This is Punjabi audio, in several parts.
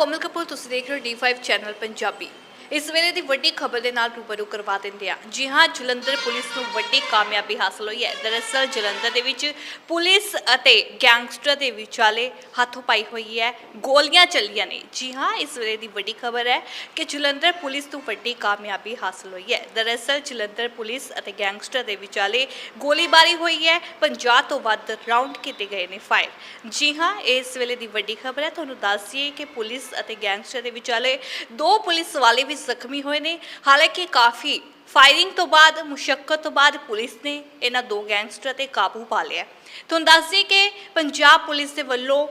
ਕੋਮਲ ਕਪੂਰ ਤੁਸੀਂ ਦੇਖ ਰਹੇ ਹੋ D5 ਚੈਨਲ ਪੰਜਾਬੀ। ਇਸ ਵੇਲੇ ਦੀ ਵੱਡੀ ਖਬਰ ਦੇ ਨਾਲ ਰੂਬਰੂ ਕਰਵਾ ਦਿੰਦੇ ਆ ਜੀ ਹਾਂ, ਜਲੰਧਰ ਪੁਲਿਸ ਨੂੰ ਵੱਡੀ ਕਾਮਯਾਬੀ ਹਾਸਲ ਹੋਈ ਹੈ। ਦਰਅਸਲ ਜਲੰਧਰ ਦੇ ਵਿੱਚ ਪੁਲਿਸ ਅਤੇ ਗੈਂਗਸਟਰ ਦੇ ਵਿਚਾਲੇ ਹੱਥੋਂ ਪਾਈ ਹੋਈ ਹੈ। ਗੋਲੀਆਂ ਚੱਲੀਆਂ ਨੇ। ਜੀ ਹਾਂ, ਇਸ ਵੇਲੇ ਦੀ ਵੱਡੀ ਖਬਰ ਹੈ ਕਿ ਜਲੰਧਰ ਪੁਲਿਸ ਨੂੰ ਵੱਡੀ ਕਾਮਯਾਬੀ ਹਾਸਲ ਹੋਈ ਹੈ। ਦਰਅਸਲ ਜਲੰਧਰ ਪੁਲਿਸ ਅਤੇ ਗੈਂਗਸਟਰ ਦੇ ਵਿਚਾਲੇ ਗੋਲੀਬਾਰੀ ਹੋਈ ਹੈ। 50 ਤੋਂ ਵੱਧ ਰਾਉਂਡ ਕੀਤੇ ਗਏ ਨੇ ਫਾਇਰ। ਜੀ ਹਾਂ, ਇਸ ਵੇਲੇ ਦੀ ਵੱਡੀ ਖਬਰ ਹੈ। ਤੁਹਾਨੂੰ ਦੱਸ ਦਈਏ ਕਿ ਪੁਲਿਸ ਅਤੇ ਗੈਂਗਸਟਰ ਦੇ ਵਿਚਾਲੇ ਦੋ ਪੁਲਿਸ ਵਾਲੇ ਵੀ ਜ਼ਖਮੀ ਹੋਏ ਨੇ। ਹਾਲਾਂਕਿ ਕਾਫੀ ਫਾਇਰਿੰਗ ਤੋਂ ਬਾਅਦ, ਮੁਸ਼ੱਕਤ ਤੋਂ ਬਾਅਦ ਪੁਲਿਸ ਨੇ ਇਹਨਾਂ ਦੋ ਗੈਂਗਸਟਰ ਤੇ ਕਾਬੂ ਪਾ ਲਿਆ। ਤੁਹਾਨੂੰ ਦੱਸ ਦਈਏ ਕਿ ਪੰਜਾਬ ਪੁਲਿਸ ਦੇ ਵੱਲੋਂ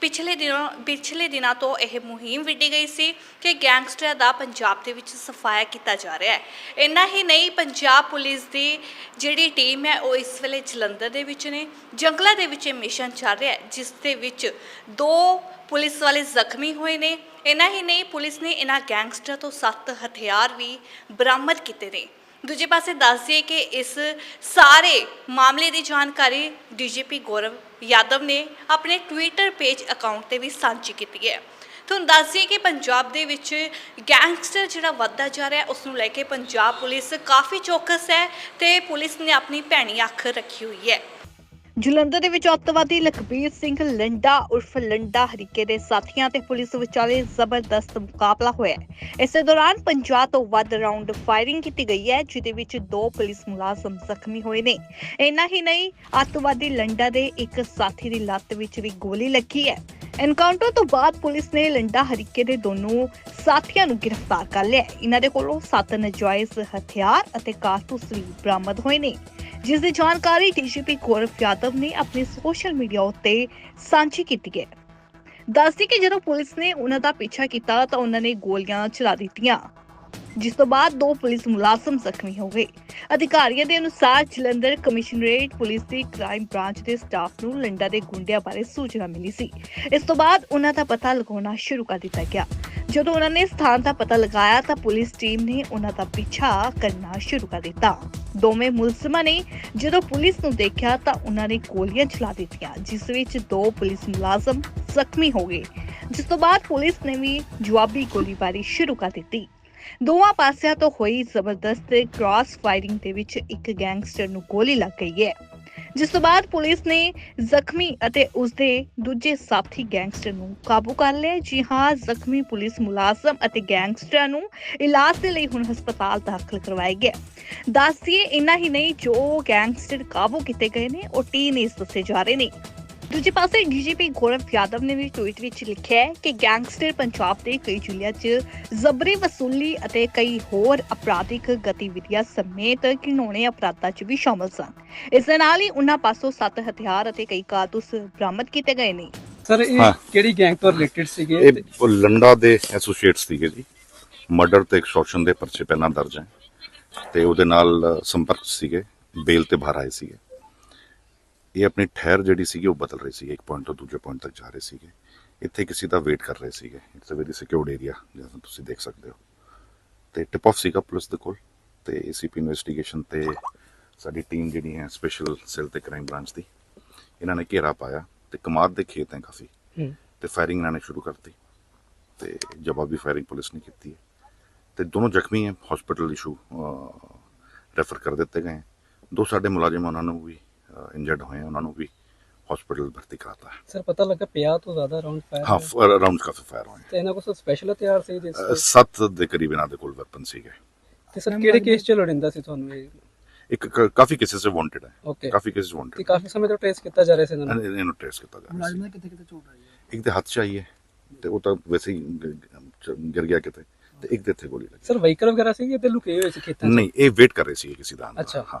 ਪਿਛਲੇ ਦਿਨੋਂ, ਪਿਛਲੇ ਦਿਨਾਂ ਤੋਂ ਇਹ ਮੁਹਿੰਮ ਵਿੱਢੀ ਗਈ ਸੀ ਕਿ ਗੈਂਗਸਟਰ ਦਾ ਪੰਜਾਬ ਦੇ ਵਿੱਚ ਸਫਾਇਆ ਕੀਤਾ ਜਾ ਰਿਹਾ ਹੈ। ਇੰਨਾ ਹੀ ਨਹੀਂ, ਪੰਜਾਬ ਪੁਲਿਸ ਦੀ ਜਿਹੜੀ ਟੀਮ ਹੈ, ਉਹ ਇਸ ਵੇਲੇ ਜਲੰਧਰ ਦੇ ਵਿੱਚ ਨੇ। ਜੰਗਲਾਂ ਦੇ ਵਿੱਚ ਇਹ ਮਿਸ਼ਨ ਚੱਲ ਰਿਹਾ ਹੈ, ਜਿਸ ਦੇ ਵਿੱਚ ਦੋ ਪੁਲਿਸ ਵਾਲੇ ਜ਼ਖਮੀ ਹੋਏ ਨੇ। ਇੰਨਾ ਹੀ ਨਹੀਂ, ਪੁਲਿਸ ਨੇ ਇਹਨਾਂ ਗੈਂਗਸਟਰ ਤੋਂ ਸੱਤ ਹਥਿਆਰ ਵੀ ਬਰਾਮਦ ਕੀਤੇ ਨੇ। ਦੂਜੇ ਪਾਸੇ ਦੱਸ ਦਈਏ ਕਿ ਇਸ ਸਾਰੇ ਮਾਮਲੇ ਦੀ ਜਾਣਕਾਰੀ ਡੀਜੀਪੀ ਗੌਰਵ ਯਾਦਵ ਨੇ ਆਪਣੇ ਟਵਿੱਟਰ ਪੇਜ ਅਕਾਊਂਟ ਤੇ ਵੀ ਸਾਂਝੀ ਕੀਤੀ ਹੈ। ਤੁਹਾਨੂੰ ਦੱਸ ਦਈਏ ਕਿ ਪੰਜਾਬ ਦੇ ਵਿੱਚ ਗੈਂਗਸਟਰ ਜਿਹੜਾ ਵੱਧਦਾ ਜਾ ਰਿਹਾ ਉਸ ਨੂੰ ਲੈ ਕੇ ਪੰਜਾਬ ਪੁਲਿਸ ਕਾਫੀ ਚੌਕਸ ਹੈ ਤੇ ਪੁਲਿਸ ਨੇ ਆਪਣੀ ਭੈਣੀ ਅੱਖ ਰੱਖੀ ਹੋਈ ਹੈ। ਜਲੰਧਰ ਦੇ ਵਿੱਚ ਅੱਤਵਾਦੀ ਲਖਬੀਰ ਸਿੰਘ ਲੰਡਾ ਉਰਫ ਲੰਡਾ ਹਰੀਕੇ ਦੇ ਸਾਥੀਆਂ ਤੇ ਪੁਲਿਸ ਵਿਚਾਲੇ ਜ਼ਬਰਦਸਤ ਮੁਕਾਬਲਾ ਹੋਇਆ ਹੈ। ਇਸੇ ਦੌਰਾਨ 50 ਤੋਂ ਵੱਧ ਰਾਉਂਡ ਫਾਇਰਿੰਗ ਕੀਤੀ ਗਈ ਹੈ ਜਿਦੇ ਵਿੱਚ ਦੋ ਪੁਲਿਸ ਮੁਲਾਜ਼ਮ ਜ਼ਖਮੀ ਹੋਏ ਨੇ। ਇੰਨਾ ਹੀ ਨਹੀਂ, ਅੱਤਵਾਦੀ ਲੰਡਾ ਦੇ ਇੱਕ ਸਾਥੀ ਦੀ ਲੱਤ ਵਿੱਚ ਵੀ ਗੋਲੀ ਲੱਗੀ ਹੈ। ਐਨਕਾਊਂਟਰ ਤੋਂ ਬਾਅਦ ਪੁਲਿਸ ਨੇ ਲੰਡਾ ਹਰੀਕੇ ਦੇ ਦੋਨੋਂ ਸਾਥੀਆਂ ਨੂੰ ਗ੍ਰਿਫਤਾਰ ਕਰ ਲਿਆ ਇਹਨਾਂ ਦੇ ਕੋਲੋਂ ਸੱਤ ਨਜਾਇਜ਼ ਹਥਿਆਰ ਅਤੇ ਕਾਰਤੂਸ ਵੀ ਬਰਾਮਦ ਹੋਏ ਨੇ। ਜਿਸ ਦੀ ਜਾਣਕਾਰੀ ਡੀਜੀਪੀ ਗੌਰਵ ਯਾਦਵ ਨੇ ਆਪਣੇ ਸੋਸ਼ਲ ਮੀਡੀਆ ਉੱਤੇ ਸਾਂਝੀ ਕੀਤੀ ਹੈ। ਦੱਸਦੀ ਕਿ ਜਦੋਂ ਪੁਲਿਸ ਨੇ ਉਹਨਾਂ ਦਾ ਪਿੱਛਾ ਕੀਤਾ ਤਾਂ ਉਹਨਾਂ ਨੇ ਗੋਲੀਆਂ ਚਲਾ ਦਿੱਤੀਆਂ, ਜਿਸ ਤੋਂ ਬਾਅਦ ਦੋ ਪੁਲਿਸ ਮੁਲਾਜ਼ਮ ਜ਼ਖਮੀ ਹੋ ਗਏ। ਅਧਿਕਾਰੀਆਂ ਦੇ ਅਨੁਸਾਰ ਜਲੰਧਰ ਕਮਿਸ਼ਨਰੇਟ ਪੁਲਿਸ ਦੀ ਕ੍ਰਾਈਮ ਬ੍ਰਾਂਚ ਦੇ ਸਟਾਫ ਨੂੰ ਲੰਡਾ ਦੇ ਗੁੰਡਿਆਂ ਬਾਰੇ ਸੂਚਨਾ ਮਿਲੀ ਸੀ। ਇਸ ਤੋਂ ਬਾਅਦ ਉਹਨਾਂ ਦਾ ਪਤਾ ਲਗਾਉਣਾ ਸ਼ੁਰੂ ਕਰ ਦਿੱਤਾ ਗਿਆ। ਜਦੋਂ ਉਹਨਾਂ ਨੇ ਸਥਾਨ ਦਾ ਪਤਾ ਲਗਾਇਆ ਤਾਂ ਪੁਲਿਸ ਟੀਮ ਨੇ ਉਹਨਾਂ ਦਾ ਪਿੱਛਾ ਕਰਨਾ ਸ਼ੁਰੂ ਕਰ ਦਿੱਤਾ। ਦੋਵੇਂ ਮੁਲਜ਼ਮਾਂ ਨੇ ਜਦੋਂ ਪੁਲਿਸ ਨੂੰ ਦੇਖਿਆ ਤਾਂ ਉਹਨਾਂ ਨੇ ਗੋਲੀਆਂ ਚਲਾ ਦਿੱਤੀਆਂ, ਜਿਸ ਵਿੱਚ ਦੋ ਪੁਲਿਸ ਮੁਲਾਜ਼ਮ ਜ਼ਖਮੀ ਹੋ ਗਏ। ਜਿਸ ਤੋਂ ਬਾਅਦ ਪੁਲਿਸ ਨੇ ਵੀ ਜਵਾਬੀ ਗੋਲੀਬਾਰੀ ਸ਼ੁਰੂ ਕਰ ਦਿੱਤੀ। ਦੋਵਾਂ ਪਾਸਿਆਂ ਤੋਂ ਹੋਈ ਜ਼ਬਰਦਸਤ ਕ੍ਰਾਸ ਫਾਇਰਿੰਗ ਦੇ ਵਿੱਚ ਇੱਕ ਗੈਂਗਸਟਰ ਨੂੰ ਗੋਲੀ ਲੱਗ ਗਈ ਹੈ। ਜਿਸ ਤੋਂ ਬਾਅਦ ਪੁਲਿਸ ਨੇ ਜ਼ਖਮੀ ਅਤੇ ਉਸਦੇ ਦੂਜੇ ਸਾਥੀ ਗੈਂਗਸਟਰ ਨੂੰ ਕਾਬੂ ਕਰ ਲਿਆ। ਜੀ ਹਾਂ, ਜ਼ਖਮੀ ਪੁਲਿਸ ਮੁਲਾਜ਼ਮ ਅਤੇ ਗੈਂਗਸਟਰਾਂ ਨੂੰ ਇਲਾਜ ਦੇ ਲਈ ਹੁਣ ਹਸਪਤਾਲ ਦਾਖਲ ਕਰਵਾਇਆ ਗਿਆ। ਦੱਸਦੀਏ ਇੰਨਾ ਹੀ ਨਹੀਂ, ਜੋ ਗੈਂਗਸਟਰ ਕਾਬੂ ਕੀਤੇ ਗਏ ਨੇ, ਉਹ ਟੀਨੇਜ ਦੱਸੇ ਜਾ ਰਹੇ ਨੇ। ਦੂਜੇ ਪਾਸੇ ਡੀਜੀਪੀ ਗੌਰਵ ਯਾਦਵ ਨੇ ਵੀ ਟਵੀਟ ਵਿੱਚ ਲਿਖਿਆ ਹੈ ਕਿ ਗੈਂਗਸਟਰ ਪੰਜਾਬ ਦੇ ਕਈ ਜ਼ਿਲ੍ਹਿਆਂ 'ਚ ਜ਼ਬਰੀ ਵਸੂਲੀ ਅਤੇ ਕਈ ਹੋਰ ਅਪਰਾਧਿਕ ਗਤੀਵਿਧੀਆਂ ਸਮੇਤ ਘਿਨੌਣੇ ਅਪਰਾਧਾਂ 'ਚ ਵੀ ਸ਼ਾਮਲ ਸਨ। ਇਸ ਦੇ ਨਾਲ ਹੀ ਉਹਨਾਂ ਪਾਸੋਂ ਸੱਤ ਹਥਿਆਰ ਅਤੇ ਕਈ ਕਾਰਤੂਸ ਬਰਾਮਦ ਕੀਤੇ ਗਏ ਨੇ। ਸਰ ਇਹ ਹਾਂ। ਕਿਹੜੀ ਗੈਂਗ ਤੋਂ ਰਿਲੇਟਡ ਸੀਗੇ? ਇਹ ਉਹ ਲੰਡਾ ਦੇ ਐਸੋਸੀਏਟਸ ਸੀਗੇ ਜੀ। ਮਰਡਰ ਤੇ ਐਕਸਟੋਰਸ਼ਨ ਦੇ ਪਰਚੇ ਪਹਿਲਾਂ ਦਰਜ ਹੈ। ਤੇ ਉਹਦੇ ਨਾਲ ਅ, ਸੰਪਰਕ ਸੀਗੇ ਬੇਲ ਤੇ ਬਾਹਰ ਆਏ ਸੀਗੇ। ਇਹ ਆਪਣੀ ਠਹਿਰ ਜਿਹੜੀ ਸੀਗੀ ਉਹ ਬਦਲ ਰਹੀ ਸੀ ਇੱਕ ਪੁਆਇੰਟ ਤੋਂ ਦੂਜੇ ਪੁਆਇੰਟ ਤੱਕ ਜਾ ਰਹੇ ਸੀਗੇ। ਇੱਥੇ ਕਿਸੇ ਦਾ ਵੇਟ ਕਰ ਰਹੇ ਸੀਗੇ। It's a very secured area ਜਿਵੇਂ ਤੁਸੀਂ ਦੇਖ ਸਕਦੇ ਹੋ। ਤੇ ਟਿਪ ਆਫ ਸੀਗਾ ਪੁਲਿਸ ਦੇ ਕੋਲ ਤੇ ਏਸੀਪੀ ਇਨਵੈਸਟੀਗੇਸ਼ਨ ਤੇ ਸਾਡੀ ਟੀਮ ਜਿਹੜੀ ਹੈ ਸਪੈਸ਼ਲ ਸੈੱਲ ਤੇ ਕ੍ਰਾਈਮ ਬ੍ਰਾਂਚ ਦੀ ਇਹਨਾਂ ਨੇ ਘੇਰਾ ਪਾਇਆ ਤੇ ਕਮਾਦ ਦੇ ਖੇਤ ਹੈ ਕਾਫੀ। ਤੇ ਫਾਇਰਿੰਗ ਇਹਨਾਂ ਨੇ ਸ਼ੁਰੂ ਕਰਤੀ ਤੇ ਜਵਾਬੀ ਫਾਇਰਿੰਗ ਪੁਲਿਸ ਨੇ ਕੀਤੀ ਹੈ। ਤੇ ਦੋਨੋਂ ਜ਼ਖਮੀ ਹੈ ਹਸਪੀਟਲ ਇਸ਼ੂ ਰੈਫਰ ਕਰ ਦਿੱਤੇ ਗਏ। ਦੋ ਸਾਡੇ ਮੁਲਾਜ਼ਮ ਉਹਨਾਂ ਨੂੰ ਵੀ ਇੰਜਰਡ ਹੋਏ ਉਹਨਾਂ ਨੂੰ ਵੀ ਹਸਪੀਟਲ ਭਰਤੀ ਕਰਾਤਾ ਹੈ। ਸਰ ਪਤਾ ਲੱਗਾ 50 ਤੋਂ ਜ਼ਿਆਦਾ ਰਾਉਂਡ ਫਾਇਰ ਹਾਂ ਰਾਉਂਡ ਕਾਫੀ ਫਾਇਰ ਹੋਏ ਤੇ ਇਹਨਾਂ ਕੋਲ ਸਪੈਸ਼ਲ ਹਥਿਆਰ ਸੀ ਜਿਸ ਸੱਤ ਦੇ ਕਰੀਬ ਇਹਨਾਂ ਦੇ ਕੋਲ ਵੈਪਨ ਸੀਗੇ। ਤੇ ਸਰ ਕਿਹੜੇ ਕੇਸ ਚ ਲੋੜਿੰਦਾ ਸੀ ਤੁਹਾਨੂੰ ਇਹ? ਇੱਕ ਕਾਫੀ ਕੇਸਿਸ ਸੇ ਵਾਂਟਡ ਹੈ। ਓਕੇ ਕਾਫੀ ਕੇਸਿਸ ਤੇ ਵਾਂਟਡ ਕਾਫੀ ਸਮੇਂ ਤੋਂ ਟ੍ਰੇਸ ਕੀਤਾ ਜਾ ਰਿਹਾ ਸੀ ਇਹਨਾਂ ਨੂੰ? ਇਹਨੂੰ ਟ੍ਰੇਸ ਕੀਤਾ ਜਾ ਰਿਹਾ ਸੀ। ਮੁਲਾਜ਼ਮਾਂ ਕਿੱਥੇ ਕਿੱਥੇ ਝੂਠ ਰਹੀ ਹੈ ਇੱਕ ਦੇ ਹੱਥ ਚ ਆਈ ਹੈ ਤੇ ਉਹ ਤਾਂ ਵੈਸੇ ਹੀ ਗਿਰ ਗਿਆ ਕਿਤੇ ਤੇ ਇੱਕ ਦੇ ਇੱਥੇ ਗੋਲੀ ਲੱਗੀ। ਸਰ ਵਹੀਕਲ ਵਗੈਰਾ ਸੀ ਕਿ ਤੇ ਲੁਕੇ ਹੋਏ ਸੀ ਖੇਤਾਂ 'ਚ? ਨਹੀਂ ਇਹ ਵੇਟ ਕਰ ਰਹੇ ਸੀ ਕਿਸੇ ਦਾ। ਅੱਛਾ। ਹਾਂ।